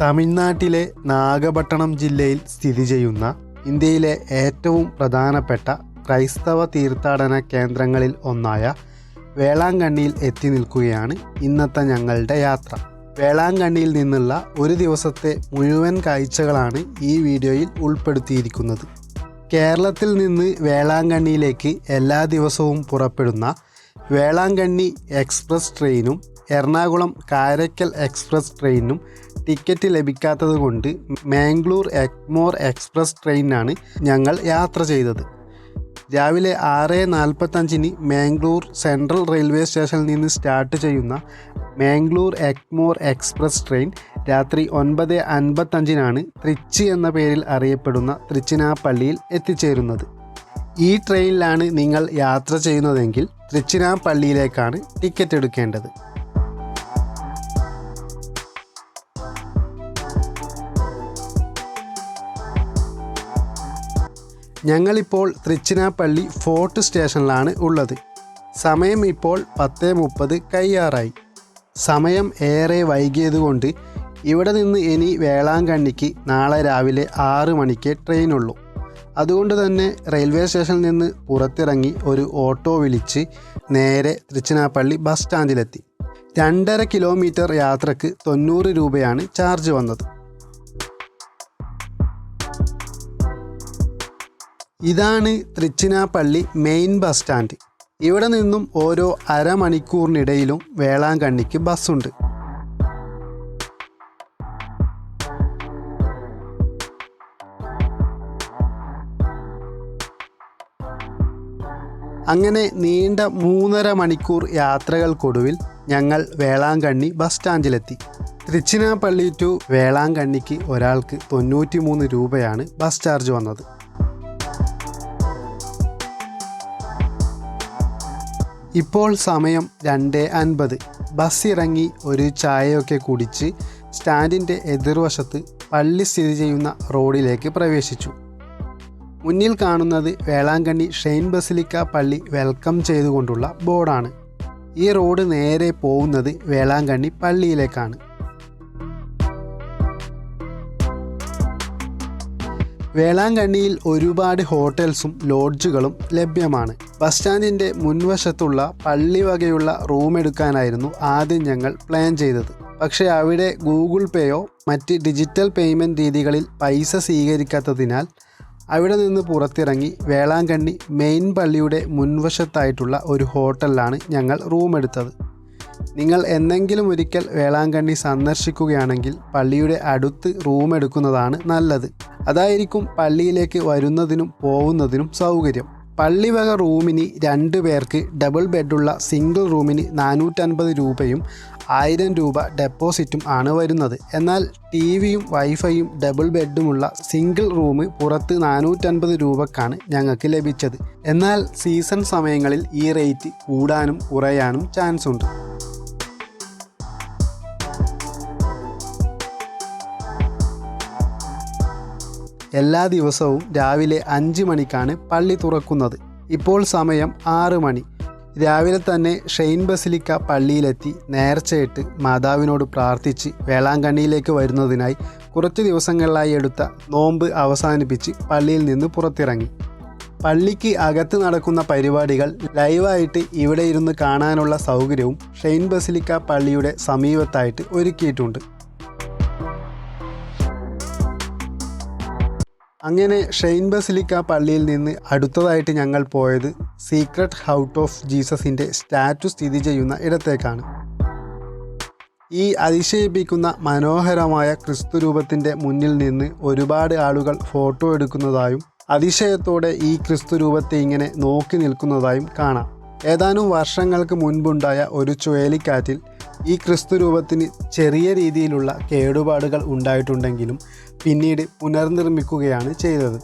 തമിഴ്നാട്ടിലെ നാഗപട്ടണം ജില്ലയിൽ സ്ഥിതി ചെയ്യുന്ന ഇന്ത്യയിലെ ഏറ്റവും പ്രധാനപ്പെട്ട ക്രൈസ്തവ തീർത്ഥാടന കേന്ദ്രങ്ങളിൽ ഒന്നായ വേളാങ്കണ്ണിയിൽ എത്തി നിൽക്കുകയാണ് ഇന്നത്തെ ഞങ്ങളുടെ യാത്ര. വേളാങ്കണ്ണിയിൽ നിന്നുള്ള ഒരു ദിവസത്തെ മുഴുവൻ കാഴ്ചകളാണ് ഈ വീഡിയോയിൽ ഉൾപ്പെടുത്തിയിരിക്കുന്നത്. കേരളത്തിൽ നിന്ന് വേളാങ്കണ്ണിയിലേക്ക് എല്ലാ ദിവസവും പുറപ്പെടുന്ന വേളാങ്കണ്ണി എക്സ്പ്രസ് ട്രെയിനും എറണാകുളം കാരക്കൽ എക്സ്പ്രസ് ട്രെയിനും ടിക്കറ്റ് ലഭിക്കാത്തത് കൊണ്ട് മാംഗ്ലൂർ എഗ്മോർ എക്സ്പ്രസ് ട്രെയിനാണ് ഞങ്ങൾ യാത്ര ചെയ്തത്. രാവിലെ ആറ് നാൽപ്പത്തഞ്ചിന് മാംഗ്ലൂർ സെൻട്രൽ റെയിൽവേ സ്റ്റേഷനിൽ നിന്ന് സ്റ്റാർട്ട് ചെയ്യുന്ന മാംഗ്ലൂർ എക്മോർ എക്സ്പ്രസ് ട്രെയിൻ രാത്രി ഒൻപത് അൻപത്തഞ്ചിനാണ് തൃച്ചി എന്ന പേരിൽ അറിയപ്പെടുന്ന തൃച്ചിനാപ്പള്ളിയിൽ എത്തിച്ചേരുന്നത്. ഈ ട്രെയിനിലാണ് നിങ്ങൾ യാത്ര ചെയ്യുന്നതെങ്കിൽ തൃച്ചിനാപ്പള്ളിയിലേക്കാണ് ടിക്കറ്റ് എടുക്കേണ്ടത്. ഞങ്ങളിപ്പോൾ തൃച്ചിനാപ്പള്ളി ഫോർട്ട് സ്റ്റേഷനിലാണ് ഉള്ളത്. സമയം ഇപ്പോൾ പത്ത് മുപ്പത് കയ്യാറായി. സമയം ഏറെ വൈകിയതുകൊണ്ട് ഇവിടെ നിന്ന് ഇനി വേളാങ്കണ്ണിക്ക് നാളെ രാവിലെ ആറ് മണിക്ക് ട്രെയിനുള്ളൂ. അതുകൊണ്ട് തന്നെ റെയിൽവേ സ്റ്റേഷനിൽ നിന്ന് പുറത്തിറങ്ങി ഒരു ഓട്ടോ വിളിച്ച് നേരെ തൃച്ചിനാപ്പള്ളി ബസ് സ്റ്റാൻഡിലെത്തി. രണ്ടര കിലോമീറ്റർ യാത്രയ്ക്ക് തൊണ്ണൂറ് രൂപയാണ് ചാർജ് വന്നത്. ഇതാണ് തൃച്ചിനാപ്പള്ളി മെയിൻ ബസ് സ്റ്റാൻഡ് ഇവിടെ നിന്നും ഓരോ അരമണിക്കൂറിനിടയിലും വേളാങ്കണ്ണിക്ക് ബസ്സുണ്ട് അങ്ങനെ നീണ്ട മൂന്നര മണിക്കൂർ യാത്രകൾക്കൊടുവിൽ ഞങ്ങൾ വേളാങ്കണ്ണി ബസ് സ്റ്റാൻഡിലെത്തി തൃച്ചിനാപ്പള്ളി ടു വേളാങ്കണ്ണിക്ക് ഒരാൾക്ക് തൊണ്ണൂറ്റി മൂന്ന് രൂപയാണ് ബസ് ചാർജ് വന്നത്. ഇപ്പോൾ സമയം രണ്ട് അൻപത്. ബസ് ഇറങ്ങി ഒരു ചായയൊക്കെ കുടിച്ച് സ്റ്റാൻഡിന്റെ എതിർവശത്ത് പള്ളി സ്ഥിതി ചെയ്യുന്ന റോഡിലേക്ക് പ്രവേശിച്ചു. മുന്നിൽ കാണുന്നത് വേളാങ്കണ്ണി ഷെയിൻ ബസിലിക്ക പള്ളി വെൽക്കം ചെയ്തുകൊണ്ടുള്ള ബോർഡാണ്. ഈ റോഡ് നേരെ പോകുന്നത് വേളാങ്കണ്ണി പള്ളിയിലേക്കാണ്. വേളാങ്കണ്ണിയിൽ ഒരുപാട് ഹോട്ടൽസും ലോഡ്ജുകളും ലഭ്യമാണ്. ബസ് സ്റ്റാൻഡിന്റെ മുൻവശത്തുള്ള പള്ളി വകയുള്ള റൂം എടുക്കാനായിരുന്നു ആദ്യം ഞങ്ങൾ പ്ലാൻ ചെയ്തത്. പക്ഷേ അവിടെ ഗൂഗിൾ പേയോ മറ്റ് ഡിജിറ്റൽ പേയ്മെന്റ് രീതികളിൽ പൈസ സ്വീകരിക്കാത്തതിനാൽ അവിടെ നിന്ന് പുറത്തിറങ്ങി വേളാങ്കണ്ണി മെയിൻ പള്ളിയുടെ മുൻവശത്തായിട്ടുള്ള ഒരു ഹോട്ടലിലാണ് ഞങ്ങൾ റൂം എടുത്തത്. നിങ്ങൾ എന്നെങ്കിലും ഒരിക്കൽ വേളാങ്കണ്ണി സന്ദർശിക്കുകയാണെങ്കിൽ പള്ളിയുടെ അടുത്ത് റൂം എടുക്കുന്നതാണ് നല്ലത്. അതായിരിക്കും പള്ളിയിലേക്ക് വരുന്നതിനും പോകുന്നതിനും സൗകര്യം. പള്ളിവക റൂമിന് രണ്ട് പേർക്ക് ഡബിൾ ബെഡുള്ള സിംഗിൾ റൂമിന് നാനൂറ്റൻപത് രൂപയും ആയിരം രൂപ ഡെപ്പോസിറ്റും ആണ് വരുന്നത്. എന്നാൽ ടി വിയും വൈഫൈയും ഡബിൾ ബെഡുമുള്ള സിംഗിൾ റൂം പുറത്ത് നാനൂറ്റൻപത് രൂപക്കാണ് ഞങ്ങൾക്ക് ലഭിച്ചത്. എന്നാൽ സീസൺ സമയങ്ങളിൽ ഈ റേറ്റ് കൂടാനും കുറയാനും ചാൻസ് ഉണ്ട് എല്ലാ ദിവസവും രാവിലെ അഞ്ച് മണിക്കാണ് പള്ളി തുറക്കുന്നത്. ഇപ്പോൾ സമയം ആറ് മണി. രാവിലെ തന്നെ ഷെയിൻ ബസിലിക്ക പള്ളിയിലെത്തി നേർച്ചയിട്ട് മാതാവിനോട് പ്രാർത്ഥിച്ച് വേളാങ്കണ്ണിയിലേക്ക് വരുന്നതിനായി കുറച്ച് ദിവസങ്ങളിലായി എടുത്ത നോമ്പ് അവസാനിപ്പിച്ച് പള്ളിയിൽ നിന്ന് പുറത്തിറങ്ങി. പള്ളിക്ക് അകത്ത് നടക്കുന്ന പരിപാടികൾ ലൈവായിട്ട് ഇവിടെ ഇരുന്ന് കാണാനുള്ള സൗകര്യവും ഷെയിൻ ബസിലിക്ക പള്ളിയുടെ സമീപത്തായിട്ട് ഒരുക്കിയിട്ടുണ്ട്. അങ്ങനെ ഷെയിൻ ബസിലിക്ക പള്ളിയിൽ നിന്ന് അടുത്തതായിട്ട് ഞങ്ങൾ പോയത് സീക്രട്ട് ഹൗട്ട് ഓഫ് ജീസസിന്റെ സ്റ്റാറ്റു സ്ഥിതി ചെയ്യുന്ന ഇടത്തേക്കാണ്. ഈ അതിശയിപ്പിക്കുന്ന മനോഹരമായ ക്രിസ്തു രൂപത്തിന്റെ മുന്നിൽ നിന്ന് ഒരുപാട് ആളുകൾ ഫോട്ടോ എടുക്കുന്നതായും അതിശയത്തോടെ ഈ ക്രിസ്തു രൂപത്തെ ഇങ്ങനെ നോക്കി നിൽക്കുന്നതായും കാണാം. ഏതാനും വർഷങ്ങൾക്ക് മുൻപുണ്ടായ ഒരു ചുഴലിക്കാറ്റിൽ ഈ ക്രിസ്തു രൂപത്തിന് ചെറിയ രീതിയിലുള്ള കേടുപാടുകൾ ഉണ്ടായിട്ടുണ്ടെങ്കിലും പിന്നീട് പുനർനിർമ്മിക്കുകയാണ് ചെയ്തത്.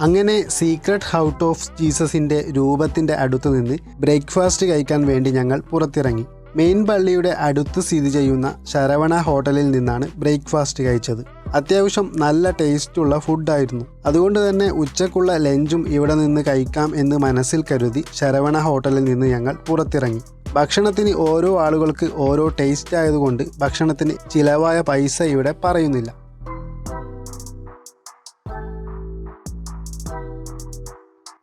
അങ്ങനെ സീക്രട്ട് ഹൗട്ട് ഓഫ് ജീസസിന്റെ രൂപത്തിന്റെ അടുത്ത് നിന്ന് ബ്രേക്ക്ഫാസ്റ്റ് കഴിക്കാൻ വേണ്ടി ഞങ്ങൾ പുറത്തിറങ്ങി. മെയിൻ പള്ളിയുടെ അടുത്ത് സ്ഥിതി ചെയ്യുന്ന ശരവണ ഹോട്ടലിൽ നിന്നാണ് ബ്രേക്ക്ഫാസ്റ്റ് കഴിച്ചത്. അത്യാവശ്യം നല്ല ടേസ്റ്റുള്ള ഫുഡായിരുന്നു. അതുകൊണ്ട് തന്നെ ഉച്ചക്കുള്ള ലഞ്ചും ഇവിടെ നിന്ന് കഴിക്കാം എന്ന് മനസ്സിൽ കരുതി ശരവണ ഹോട്ടലിൽ നിന്ന് ഞങ്ങൾ പുറത്തിറങ്ങി. ഭക്ഷണത്തിന് ഓരോ ആളുകൾക്ക് ഓരോ ടേസ്റ്റ് ആയതുകൊണ്ട് ഭക്ഷണത്തിന് ചിലവായ പൈസ ഇവിടെ പറയുന്നില്ല.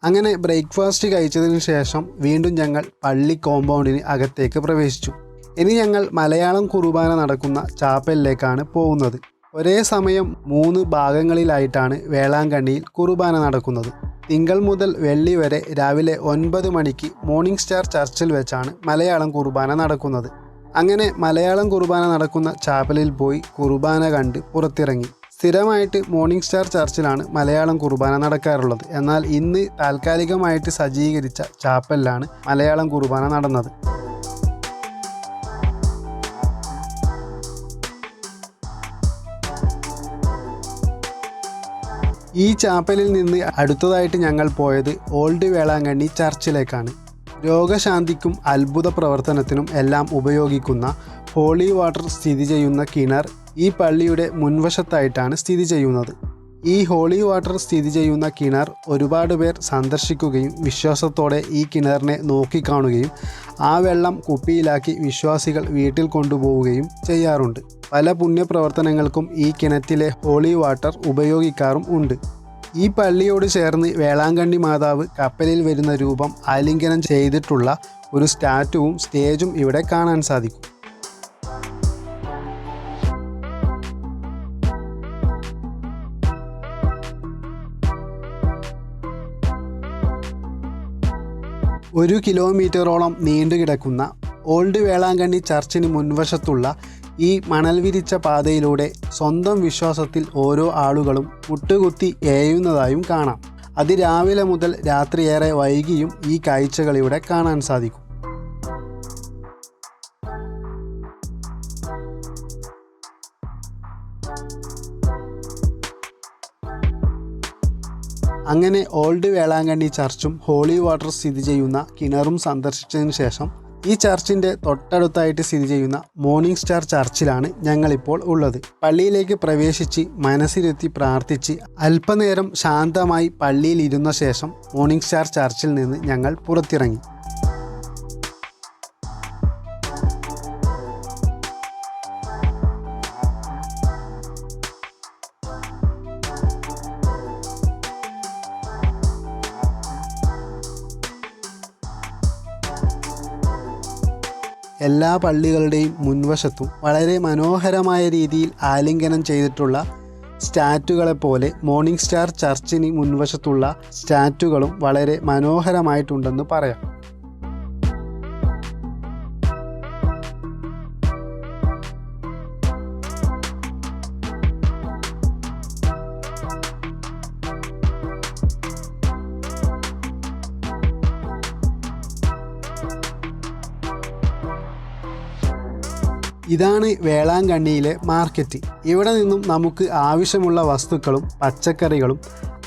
അങ്ങനെ ബ്രേക്ക്ഫാസ്റ്റ് കഴിച്ചതിന് ശേഷം വീണ്ടും ഞങ്ങൾ പള്ളി കോമ്പൗണ്ടിന് അകത്തേക്ക് പ്രവേശിച്ചു. ഇനി ഞങ്ങൾ മലയാളം കുർബാന നടക്കുന്ന ചാപ്പലിലേക്കാണ് പോകുന്നത്. ഒരേ സമയം മൂന്ന് ഭാഗങ്ങളിലായിട്ടാണ് വേളാങ്കണ്ണിയിൽ കുർബാന നടക്കുന്നത്. തിങ്കൾ മുതൽ വെള്ളി വരെ രാവിലെ ഒൻപത് മണിക്ക് മോർണിംഗ് സ്റ്റാർ ചർച്ചിൽ വെച്ചാണ് മലയാളം കുർബാന നടക്കുന്നത്. അങ്ങനെ മലയാളം കുർബാന നടക്കുന്ന ചാപ്പലിൽ പോയി കുർബാന കണ്ട് പുറത്തിറങ്ങി. സ്ഥിരമായിട്ട് മോർണിംഗ് സ്റ്റാർ ചർച്ചിലാണ് മലയാളം കുർബാന നടക്കാറുള്ളത്. എന്നാൽ ഇന്ന് താൽക്കാലികമായിട്ട് സജ്ജീകരിച്ച ചാപ്പലിലാണ് മലയാളം കുർബാന നടന്നത്. ഈ ചാപ്പലിൽ നിന്ന് അടുത്തതായിട്ട് ഞങ്ങൾ പോയത് ഓൾഡ് വേളാങ്കണ്ണി ചർച്ചിലേക്കാണ്. രോഗശാന്തിക്കും അത്ഭുത പ്രവർത്തനത്തിനും എല്ലാം ഉപയോഗിക്കുന്ന ഹോളി വാട്ടർ സ്ഥിതി ചെയ്യുന്ന കിണർ ഈ പള്ളിയുടെ മുൻവശത്തായിട്ടാണ് സ്ഥിതി ചെയ്യുന്നത്. ഈ ഹോളി വാട്ടർ സ്ഥിതി ചെയ്യുന്ന കിണർ ഒരുപാട് പേർ സന്ദർശിക്കുകയും വിശ്വാസത്തോടെ ഈ കിണറിനെ നോക്കിക്കാണുകയും ആ വെള്ളം കുപ്പിയിലാക്കി വിശ്വാസികൾ വീട്ടിൽ കൊണ്ടുപോവുകയും ചെയ്യാറുണ്ട്. പല പുണ്യപ്രവർത്തനങ്ങൾക്കും ഈ കിണറ്റിലെ ഹോളി വാട്ടർ ഉപയോഗിക്കാറും ഉണ്ട്. ഈ പള്ളിയോട് ചേർന്ന് വേളാങ്കണ്ണി മാതാവ് കപ്പലിൽ വരുന്ന രൂപം ആലിംഗനം ചെയ്തിട്ടുള്ള ഒരു സ്റ്റാറ്റുവും സ്റ്റേജും ഇവിടെ കാണാൻ സാധിക്കും. ഒരു കിലോമീറ്ററോളം നീണ്ടുകിടക്കുന്ന ഓൾഡ് വേളാങ്കണ്ണി ചർച്ചിന് മുൻവശത്തുള്ള ഈ മണൽ വിരിച്ച പാതയിലൂടെ സ്വന്തം വിശ്വാസത്തിൽ ഓരോ ആളുകളും മുട്ടുകുത്തി ഏയുന്നതായും കാണാം. അതിരാവിലെ മുതൽ രാത്രിയേറെ വൈകിയും ഈ കാഴ്ചകൾ ഇവിടെ കാണാൻ സാധിക്കും. അങ്ങനെ ഓൾഡ് വേളാങ്കണ്ണി ചർച്ചും ഹോളി വാട്ടർ സ്ഥിതി ചെയ്യുന്ന കിണറും സന്ദർശിച്ചതിന് ശേഷം ഈ ചർച്ചിന്റെ തൊട്ടടുത്തായിട്ട് സ്ഥിതി ചെയ്യുന്ന മോർണിംഗ് സ്റ്റാർ ചർച്ചിലാണ് ഞങ്ങളിപ്പോൾ ഉള്ളത്. പള്ളിയിലേക്ക് പ്രവേശിച്ച് മനസ്സിരുത്തി പ്രാർത്ഥിച്ച് അല്പനേരം ശാന്തമായി പള്ളിയിൽ ഇരുന്ന ശേഷം മോർണിംഗ് സ്റ്റാർ ചർച്ചിൽ നിന്ന് ഞങ്ങൾ പുറത്തിറങ്ങി. എല്ലാ പള്ളികളുടെയും മുൻവശത്തും വളരെ മനോഹരമായ രീതിയിൽ ആലിംഗനം ചെയ്തിട്ടുള്ള സ്റ്റാറ്റുകളെ പോലെ മോർണിംഗ് സ്റ്റാർ ചർച്ചിന് മുൻവശത്തുള്ള സ്റ്റാറ്റുകളും വളരെ മനോഹരമായിട്ടുണ്ടെന്ന് പറയാം. ഇതാണ് വേളാങ്കണ്ണിയിലെ മാർക്കറ്റ്. ഇവിടെ നിന്നും നമുക്ക് ആവശ്യമുള്ള വസ്തുക്കളും പച്ചക്കറികളും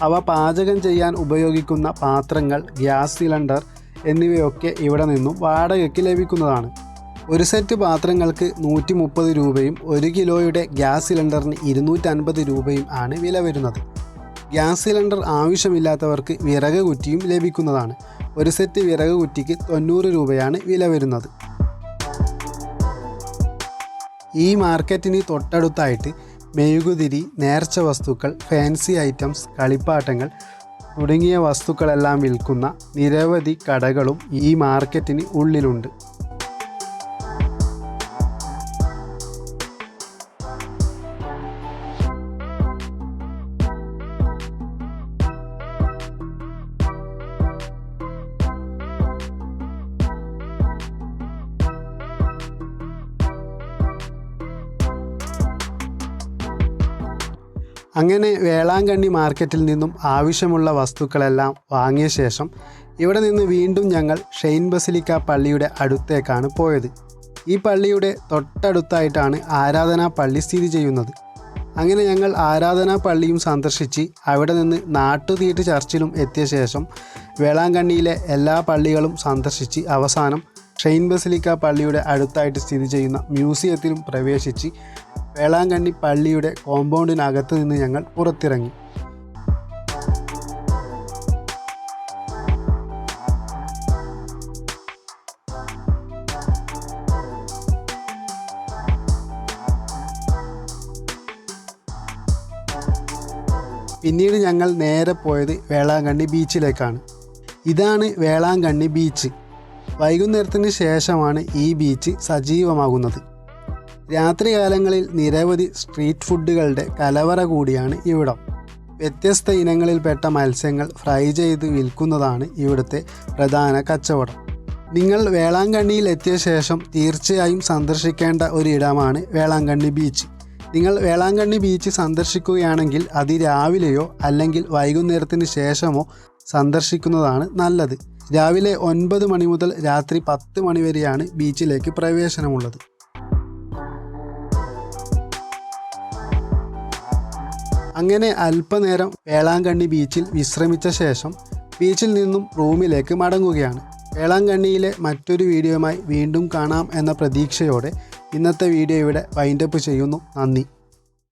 അവ പാചകം ചെയ്യാൻ ഉപയോഗിക്കുന്ന പാത്രങ്ങൾ ഗ്യാസ് സിലിണ്ടർ എന്നിവയൊക്കെ ഇവിടെ നിന്നും വാടകയ്ക്ക് ലഭിക്കുന്നതാണ്. ഒരു സെറ്റ് പാത്രങ്ങൾക്ക് നൂറ്റി മുപ്പത് രൂപയും ഒരു കിലോയുടെ ഗ്യാസ് സിലിണ്ടറിന് ഇരുന്നൂറ്റൻപത് രൂപയും ആണ് വില വരുന്നത്. ഗ്യാസ് സിലിണ്ടർ ആവശ്യമില്ലാത്തവർക്ക് വിറക് കുറ്റിയും ലഭിക്കുന്നതാണ്. ഒരു സെറ്റ് വിറക് കുറ്റിക്ക് തൊണ്ണൂറ് രൂപയാണ് വില വരുന്നത്. ഈ മാർക്കറ്റിന് തൊട്ടടുത്തായിട്ട് മെഴുകുതിരി നേർച്ച വസ്തുക്കൾ ഫാൻസി ഐറ്റംസ് കളിപ്പാട്ടങ്ങൾ തുടങ്ങിയ വസ്തുക്കളെല്ലാം വിൽക്കുന്ന നിരവധി കടകളും ഈ മാർക്കറ്റിന് ഉള്ളിലുണ്ട്. അങ്ങനെ വേളാങ്കണ്ണി മാർക്കറ്റിൽ നിന്നും ആവശ്യമുള്ള വസ്തുക്കളെല്ലാം വാങ്ങിയ ശേഷം ഇവിടെ നിന്ന് വീണ്ടും ഞങ്ങൾ ഷെയിൻ ബസിലിക്ക പള്ളിയുടെ അടുത്തേക്കാണ് പോയത്. ഈ പള്ളിയുടെ തൊട്ടടുത്തായിട്ടാണ് ആരാധനാ പള്ളി സ്ഥിതി ചെയ്യുന്നത്. അങ്ങനെ ഞങ്ങൾ ആരാധനാ പള്ളിയും സന്ദർശിച്ച് അവിടെ നിന്ന് നാട്ടുതീട്ട് ചർച്ചിലും എത്തിയ ശേഷം വേളാങ്കണ്ണിയിലെ എല്ലാ പള്ളികളും സന്ദർശിച്ച് അവസാനം ഷെയിൻ ബസിലിക്ക പള്ളിയുടെ അടുത്തായിട്ട് സ്ഥിതി ചെയ്യുന്ന മ്യൂസിയത്തിലും പ്രവേശിച്ച് വേളാങ്കണ്ണി പള്ളിയുടെ കോമ്പൗണ്ടിനകത്ത് നിന്ന് ഞങ്ങൾ പുറത്തിറങ്ങി. പിന്നീട് ഞങ്ങൾ നേരെ പോയത് വേളാങ്കണ്ണി ബീച്ചിലേക്കാണ്. ഇതാണ് വേളാങ്കണ്ണി ബീച്ച്. വൈകുന്നേരത്തിന് ശേഷമാണ് ഈ ബീച്ച് സജീവമാകുന്നത്. രാത്രികാലങ്ങളിൽ നിരവധി സ്ട്രീറ്റ് ഫുഡുകളുടെ കലവറ കൂടിയാണ് ഇവിടം. വ്യത്യസ്ത ഇനങ്ങളിൽപ്പെട്ട മത്സ്യങ്ങൾ ഫ്രൈ ചെയ്ത് വിൽക്കുന്നതാണ് ഇവിടുത്തെ പ്രധാന കച്ചവടം. നിങ്ങൾ വേളാങ്കണ്ണിയിൽ എത്തിയ ശേഷം തീർച്ചയായും സന്ദർശിക്കേണ്ട ഒരിടമാണ് വേളാങ്കണ്ണി ബീച്ച് നിങ്ങൾ വേളാങ്കണ്ണി ബീച്ച് സന്ദർശിക്കുകയാണെങ്കിൽ അതിരാവിലെയോ അല്ലെങ്കിൽ വൈകുന്നേരത്തിന് ശേഷമോ സന്ദർശിക്കുന്നതാണ് നല്ലത്. രാവിലെ ഒൻപത് മണി മുതൽ രാത്രി പത്ത് മണി വരെയാണ് ബീച്ചിലേക്ക് പ്രവേശനമുള്ളത്. അങ്ങനെ അല്പനേരം വേളാങ്കണ്ണി ബീച്ചിൽ വിശ്രമിച്ച ശേഷം ബീച്ചിൽ നിന്നും റൂമിലേക്ക് മടങ്ങുകയാണ്. വേളാങ്കണ്ണിയിലെ മറ്റൊരു വീഡിയോയുമായി വീണ്ടും കാണാം എന്ന പ്രതീക്ഷയോടെ ഇന്നത്തെ വീഡിയോ ഇവിടെ വൈൻഡപ്പ് ചെയ്യുന്നു. നന്ദി.